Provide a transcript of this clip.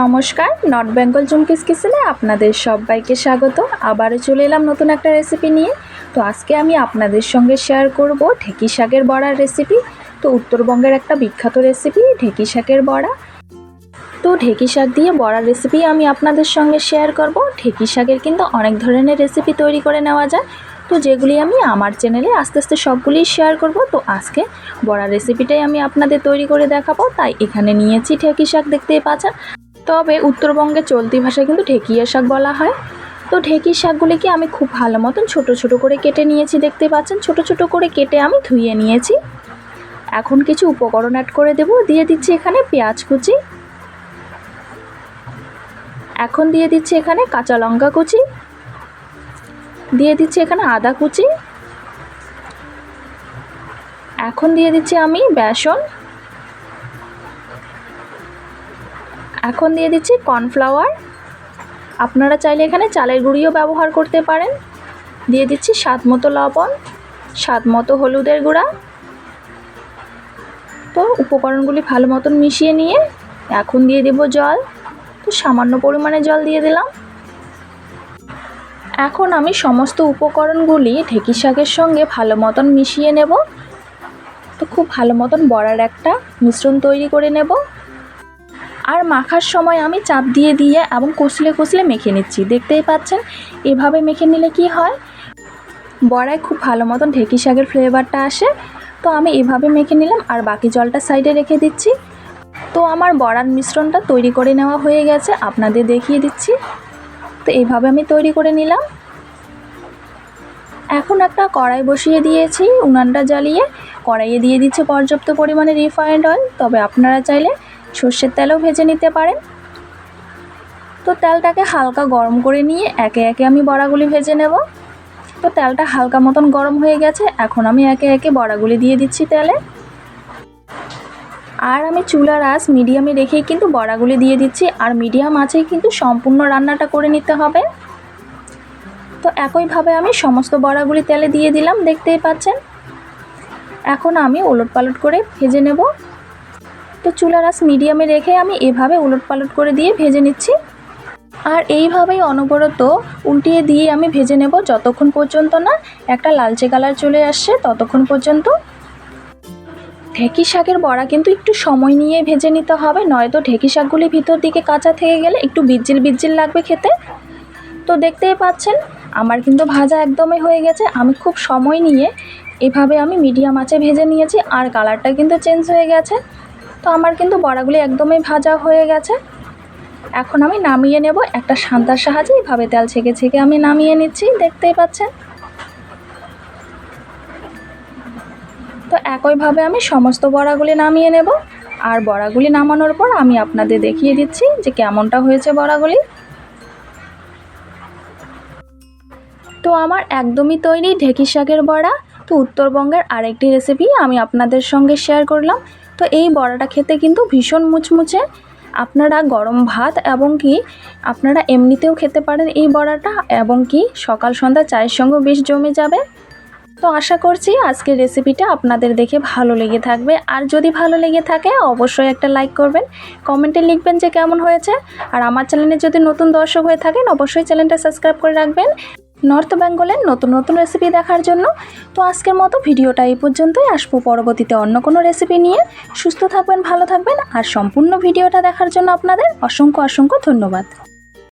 নমস্কার, নর্থ বেঙ্গল চুমকিস কিসেলে আপনাদের সবাইকে স্বাগত। আবারও চলে এলাম নতুন একটা রেসিপি নিয়ে। তো আজকে আমি আপনাদের সঙ্গে শেয়ার করব ঢেকি শাকের বড়ার রেসিপি তো উত্তরবঙ্গের একটা বিখ্যাত রেসিপি ঢেকি শাকের বড়া। তো ঢেকি শাক দিয়ে বড়ার রেসিপি আমি আপনাদের সঙ্গে শেয়ার করব। ঢেকি শাকের কিন্তু অনেক ধরনের রেসিপি তৈরি করে নেওয়া যায়। তো যেগুলি আমি আমার চ্যানেলে আস্তে আস্তে সবগুলিই শেয়ার করব। তো আজকে বড়ার রেসিপিটাই আমি আপনাদের তৈরি করে দেখাবো। তাই এখানে নিয়েছি ঢেকি শাক, দেখতেই পাচ্ছেন। তবে উত্তরবঙ্গে চলতি ভাষায় কিন্তু ঢেকিয়া শাক বলা হয়। তো ঢেকি শাকগুলিকে আমি খুব ভালো মতন ছোট ছোট করে কেটে নিয়েছি দেখতে পাচ্ছেন? ছোট ছোট করে কেটে আমি ধুয়ে নিয়েছি। এখন কিছু উপকরণ অ্যাড করে দেব। দিয়ে দিচ্ছি এখানে পেঁয়াজ কুচি। এখন দিয়ে দিচ্ছি এখানে কাঁচা লঙ্কা কুচি। দিয়ে দিচ্ছি এখানে আদা কুচি। এখন দিয়ে দিচ্ছি আমি বেসন। এখন দিয়ে দিচ্ছি কর্নফ্লাওয়ার। আপনারা চাইলে এখানে চালের গুঁড়িও ব্যবহার করতে পারেন। দিয়ে দিচ্ছি স্বাদ মতো লবণ, স্বাদ মতো হলুদের গুঁড়া। তো উপকরণগুলি ভালো মতন মিশিয়ে নিয়ে এখন দিয়ে দেব জল। তো সামান্য পরিমাণে জল দিয়ে দিলাম। এখন আমি সমস্ত উপকরণগুলি ঢেঁকি শাকের সঙ্গে ভালো মতন মিশিয়ে নেব। তো খুব ভালো মতন বড়ার একটা মিশ্রণ তৈরি করে নেব। আর মাখার সময় আমি চাপ দিয়ে দিয়ে এবং কষলে কষলে মেখে নিচ্ছি। দেখতেই পাচ্ছেন, এভাবে মেখে নিলে কি হয়? বড়ায় খুব ভালো মতন ঢেঁকি শাকের ফ্লেভারটা আসে। তো আমি এভাবে মেখে নিলাম আর বাকি জলটা সাইডে রেখে দিচ্ছি। তো আমার বড়ার মিশ্রণটা তৈরি করে নেওয়া হয়ে গেছে, আপনাদের দেখিয়ে দিচ্ছি। তো এইভাবে আমি তৈরি করে নিলাম। এখন একটা কড়াই বসিয়ে দিয়েছি, উনানটা জ্বালিয়ে। কড়াইয়ে দিয়ে দিচ্ছে পর্যাপ্ত পরিমাণে রিফাইন্ড অয়েল তবে আপনারা চাইলে সর্ষের তেলও ভেজে নিতে পারেন। তো তেলটাকে হালকা গরম করে নিয়ে একে একে আমি বড়াগুলি ভেজে নেব। তো তেলটা হালকা মতন গরম হয়ে গেছে, এখন আমি একে একে বড়াগুলি দিয়ে দিচ্ছি তেলে। আর আমি চুলার আঁচ মিডিয়ামে রেখেই কিন্তু বড়াগুলি দিয়ে দিচ্ছি, আর মিডিয়াম আঁচেই কিন্তু সম্পূর্ণ রান্নাটা করে নিতে হবে। তো একইভাবে আমি সমস্ত বড়াগুলি তেলে দিয়ে দিলাম, দেখতেই পাচ্ছেন। এখন আমি ওলট পালট করে ভেজে নেব। তো চুলার আঁচ মিডিয়ামে রেখে আমি এভাবে উলট পালট করে দিয়ে ভেজে নিচ্ছি। আর এইভাবেই অনবরত উল্টিয়ে দিয়ে আমি ভেজে নেব যতক্ষণ পর্যন্ত না একটা লালচে কালার চলে আসছে ততক্ষণ পর্যন্ত। ঢেঁকি শাকের বড়া কিন্তু একটু সময় নিয়ে ভেজে নিতে হবে, নয়তো ঢেঁকি শাকগুলি ভিতর দিকে কাঁচা থেকে গেলে একটু বিজ্জিল বিজ্জিল লাগবে খেতে। তো দেখতেই পাচ্ছেন, আমার কিন্তু ভাজা একদমই হয়ে গেছে, আমি খুব সময় নিয়ে এভাবে আমি মিডিয়াম আঁচে ভেজে নিয়েছি, আর কালারটা কিন্তু চেঞ্জ হয়ে গেছে। তো আমার কিন্তু বড়াগুলি একদমই ভাজা হয়ে গেছে। এখন আমি নামিয়ে নেব একটা শান্তার সাহায্যে। এইভাবে তেল ছেঁকে ছেঁকে আমি নামিয়ে নিচ্ছি, দেখতেই পাচ্ছেন। তো একইভাবে আমি সমস্ত বড়াগুলি নামিয়ে নেব। আর বড়াগুলি নামানোর পর আমি আপনাদের দেখিয়ে দিচ্ছি যে কেমনটা হয়েছে বড়াগুলি। তো আমার একদমই তৈরি ঢেঁকি শাকের বড়া। তো উত্তরবঙ্গের আরেকটি রেসিপি আমি আপনাদের সঙ্গে শেয়ার করলাম। তো এই বড়াটা খেতে কিন্তু ভীষণ মুচমুচে। আপনারা গরম ভাত এবং কি আপনারা এমনিতেও খেতে পারেন এই বড়াটা এবং কি সকাল সন্ধ্যা চায়ের সঙ্গেও বেশ জমে যাবে। তো আশা করছি আজকের রেসিপিটা আপনাদের দেখে ভালো লেগে থাকবে। আর যদি ভালো লেগে থাকে অবশ্যই একটা লাইক করবেন কমেন্টে লিখবেন যে কেমন হয়েছে। আর আমার চ্যানেলে যদি নতুন দর্শক হয়ে থাকেন অবশ্যই চ্যানেলটা সাবস্ক্রাইব করে রাখবেন। নর্থ বেঙ্গলের নতুন নতুন রেসিপি দেখার জন্য। তো আজকের মতো ভিডিওটা এই পর্যন্তই। আসব পরবর্তীতে অন্য কোনো রেসিপি নিয়ে। সুস্থ থাকবেন, ভালো থাকবেন, আর সম্পূর্ণ ভিডিওটা দেখার জন্য আপনাদের অসংখ্য অসংখ্য ধন্যবাদ।